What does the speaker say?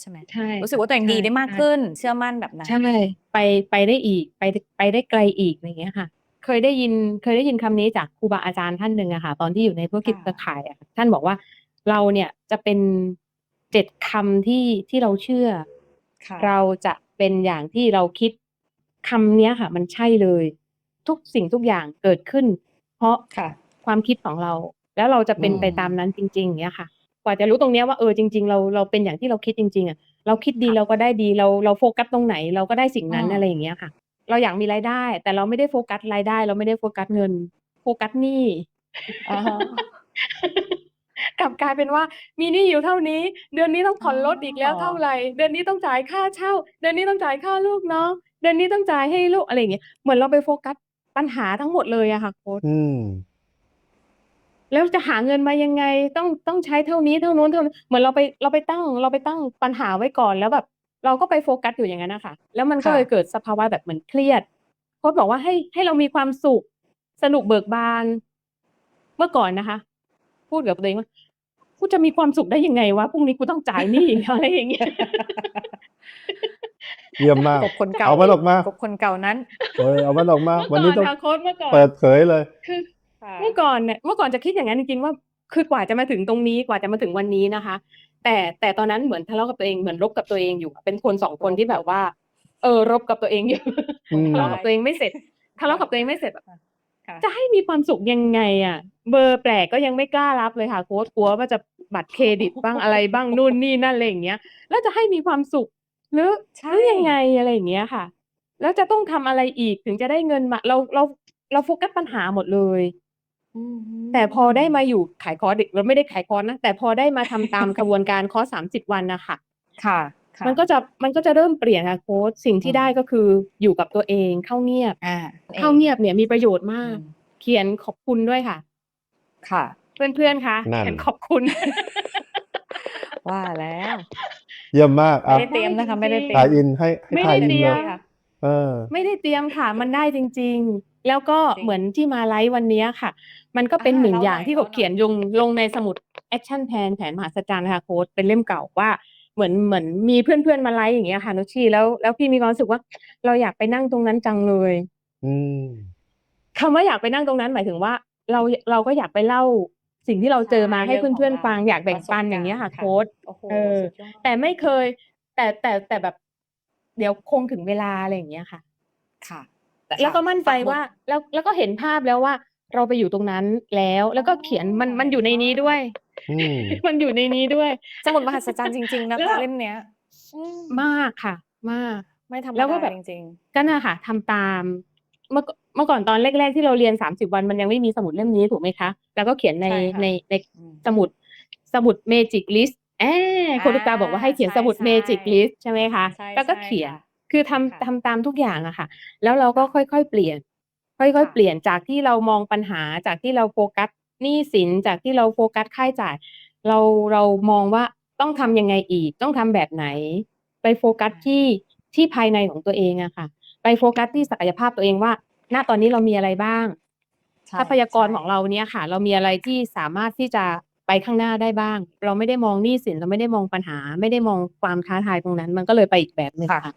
ใช่ไหมใช่รู้สึกว่าตัวเองดีได้มากใช่ขึ้น เชื่อมั่นแบบนั้นใช่ไปไปได้อีกไปไปได้ไกลอีกอย่างเงี้ยค่ะ เคยได้ยินเคยได้ยินคำนี้จากครูบาอาจารย์ท่านหนึ่งอะค่ะ ตอนที่อยู่ในธุรกิจค่ะเครือข่ายอะค่ะท่านบอกว่าเราเนี่ยจะเป็นเจ็ดคำที่ที่เราเชื่อค่ะเราจะเป็นอย่างที่เราคิดคำเนี้ยค่ะ มันใช่เลย ทุกสิ่งทุกอย่างเกิดขึ้น เพราะค่ะความคิดของเรา แล้วเราจะเป็นอืมไปตามนั้นจริงๆอย่างเงี้ยค่ะ กว่าจะรู้ตรงเนี้ยว่าเออจริง ๆ เราเราเป็นอย่างที่เราคิดจริง ๆอะเราคิดดีค่ะเราก็ได้ดีเราเราโฟกัสตรงไหน เราก็ได้สิ่งนั้นอืมอะไรอย่างเงี้ยค่ะ เราอยากมีรายได้ แต่เราไม่ได้โฟกัสรายได้ เราไม่ได้โฟกัสเงิน โฟกัสหนี้อะฮะกลับกลายเป็นว่ามีหนี้อยู่เท่านี้ เดือนนี้ต้องผ่อนรถอีกแล้วอ๋อ เท่าไรเดือนนี้ต้องจ่ายค่าเช่า เดือนนี้ต้องจ่ายค่าลูกน้องเดือนนี้ต้องจ่ายให้ลูกอะไรอย่างเงี้ยเหมือนเราไปโฟกัสปัญหาทั้งหมดเลยอะค่ะโค้ชอืม แล้วจะหาเงินมายังไง ต้องต้องใช้เท่านี้เท่านู้นเท่านี้เหมือนเราไปเราไปตั้ง เราไปตั้งปัญหาไว้ก่อนแล้วแบบ เราก็ไปโฟกัสอยู่อย่างนั้นน่ะค่ะแล้วมันก็ค่ะเลยเกิดสภาวะแบบเหมือนเครียดโค้ชบอกว่าให้ให้เรามีความสุข สนุกเบิกบาน เมื่อก่อนนะคะ พูดกับตัวเองว่ากูจะมีความสุขได้ยังไงวะพรุ่งนี้กูต้องจ่ายหนี้อะไรอย่างเงี้ยเยี่ยมมากกบคนเก่าเอามันออกมากบคนเก่านั้นเอ้ยเอามันออกมาเมื่วันอนี้ก่อนต้องค่ะโค้ชเมื่อก่อนเปิดเผยเลยคือค่ะ เมื่อก่อนเนี่ยเมื่อก่อนจะคิดอย่างนั้นจริงๆว่า คือกว่าจะมาถึงตรงนี้กว่าจะมาถึงวันนี้นะคะ แต่แต่ตอนนั้นเหมือนทะเลาะกับตัวเองเหมือนรบกับตัวเองอยู่อะเป็นคนสองคนที่แบบว่า เออรบกับตัวเองอยู่อืมทะเลาะกับตัวเองไม่เสร็จทะเลาะกับตัวเองไม่เสร็จแบบค่ะจะให้มีความสุขยังไง อะ เบอร์แปลกก็ยังไม่กล้ารับเลยค่ะโค้ชกลัวว่าจะบัตรเครดิตบ้างอะไรบ้างนู่นนี่นั่นอะไรอย่างเงี้ย แล้วจะให้มีความสุขหรือใช่หรือยังไงอะไรอย่างเงี้ยค่ะ แล้วจะต้องทำอะไรอีกถึงจะได้เงินมาเราเราเราโฟกัสปัญหาหมดเลย อืม แต่พอได้มาอยู่ขายคอร์สเราไม่ได้ขายคอร์สนะ แต่พอได้มาทำตามกระบวนการคอร์สสามสิบวันนะคะค่ะ ค่ะ มันก็จะ มันก็จะเริ่มเปลี่ยนค่ะโค้ช สิ่งที่อืมได้ก็คืออยู่กับตัวเอง เข้าเงียบ อ่าเข้าเงียบเนี่ยมีประโยชน์อืมาก มเขียนขอบคุณด้วยค่ะ ค่ะ เพื่อนๆคะนั่น เขียนขอบคุณ ว่าแล้ว เยี่ยมมากไม่อะได้เตรียมนะคะ ไม่ได้เตรียถ่ายม อินให้ให้ไม่ได้ถ่ายอินเตรีเลยยมเออ ไม่ได้เตรียมค่ะ มันได้จริงๆ แล้วก็จริงเหมือนที่มาไลฟ์วันเนี้ยค่ะ มันก็เป็นอ่าหนึ่งเล่าอย่างหน่อยที่เล่าผมหน่อยเขียนลงลงในสมุดแอคชั่นแ n นแผนมหัศจรรย์ค่ะโค้ดเป็นเล่มเก่าว่าเหมือนเหมือนมีเพื่อนๆมาไลฟ์อย่างเงี้ยค่ะนุชชีแล้วแล้วพี่มีความรู้สึกว่า เราอยากไปนั่งตรงนั้นจังเลยอืมคำว่าอยากไปนั่งตรงนั้นหมายถึงว่า เราเราก็อยากไปเล่าสิ่งที่เราเจอมาใช่ให้เรื่องเพื่อนของๆฟังเราอยากแบ่งประสบปันอย่างเงี้ยค่ะการณ์ค่ะโค้ดโอ้โหเออสุดยอดแต่ไม่เคย แต่แต่แต่แบบ เดี๋ยวคงถึงเวลาอะไรอย่างเงี้ยค่ะ ค่ะต่ แล้วก็มั่นใจปักหมุดว่าแล้วแล้วก็เห็นภาพแล้วว่า เราไปอยู่ตรงนั้นแล้ว แล้วก็เขียนมันอ๋อมันอยู่ในนี้ด้วย อืม มันอยู่ในนี้ด้วย สมุดมหัศจรรย์จริง ๆ นะแล้วคะเล่มเนี้ยอืมมากค่ะ มาก ไม่ธรรมแล้วก็ดาแบบจริง ก็น่ะค่ะทำตาม เมื่อก่อนเมื่อก่อนตอนแรก ๆ ที่เราเรียนสามสิบวันมันยังไม่มีสมุดเล่มนี้ถูกไหมคะ แล้วก็เขียนในใช่ค่ะ ในในๆอืม สมุดสมุดเมจิกลิสต์แอบคุณตุ๊กตาบอกว่าให้เขียนสมุดใช่เมจิกลิสต์ใช่ไหมคะ ใช่แล้วก็ใช่เขียน ค่ะ คือทำค่ะทำตามทุกอย่างอะค่ะ แล้วเราก็ค่อย ๆ เปลี่ยน ค่อยๆค่ะเปลี่ยนจากที่เรามองปัญหา จากที่เราโฟกัสหนี้สิน จากที่เราโฟกัสค่าใช้จ่าย เรา เรามองว่าต้องทำยังไงอีก ต้องทำแบบไหน ไปโฟกัสที่ ที่ภายในของตัวเองอะค่ะ ไปโฟกัสที่ศักยภาพตัวเองว่า ณ ตอนนี้เรามีอะไรบ้าง ใช่ทรัพยากรใช่ของเราเนี่ยค่ะ เรามีอะไรที่สามารถที่จะไปข้างหน้าได้บ้าง เราไม่ได้มองหนี้สิน เราไม่ได้มองปัญหา ไม่ได้มองความท้าทายตรงนั้น มันก็เลยไปอีกแบบหนึ่งค่ะ ค่ะ